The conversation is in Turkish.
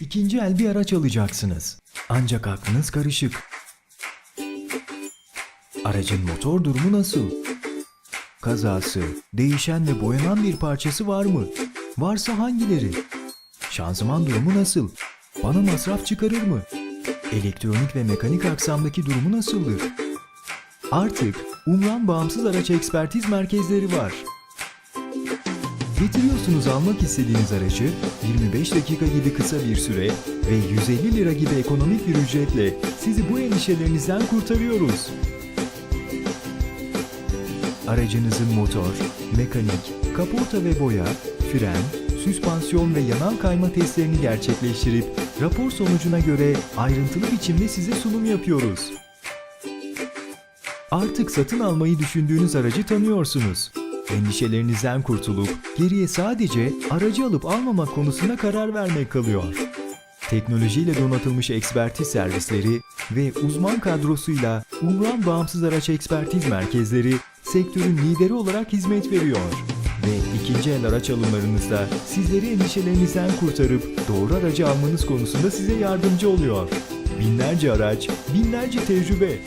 İkinci el bir araç alacaksınız. Ancak aklınız karışık. Aracın motor durumu nasıl? Kazası, değişen ve boyanan bir parçası var mı? Varsa hangileri? Şanzıman durumu nasıl? Bana masraf çıkarır mı? Elektronik ve mekanik aksamdaki durumu nasıldır? Artık Umran Bağımsız Araç Ekspertiz Merkezleri var. Getiriyorsunuz almak istediğiniz aracı 25 dakika gibi kısa bir süre ve 150 lira gibi ekonomik bir ücretle sizi bu endişelerinizden kurtarıyoruz. Aracınızın motor, mekanik, kaporta ve boya, fren, süspansiyon ve yanal kayma testlerini gerçekleştirip rapor sonucuna göre ayrıntılı biçimde size sunum yapıyoruz. Artık satın almayı düşündüğünüz aracı tanıyorsunuz. Endişelerinizden kurtulup geriye sadece aracı alıp almamak konusunda karar vermek kalıyor. Teknolojiyle donatılmış ekspertiz servisleri ve uzman kadrosuyla Umran Bağımsız Araç Ekspertiz Merkezleri sektörün lideri olarak hizmet veriyor. Ve ikinci el araç alımlarınızda sizleri endişelerinizden kurtarıp doğru aracı almanız konusunda size yardımcı oluyor. Binlerce araç, binlerce tecrübe.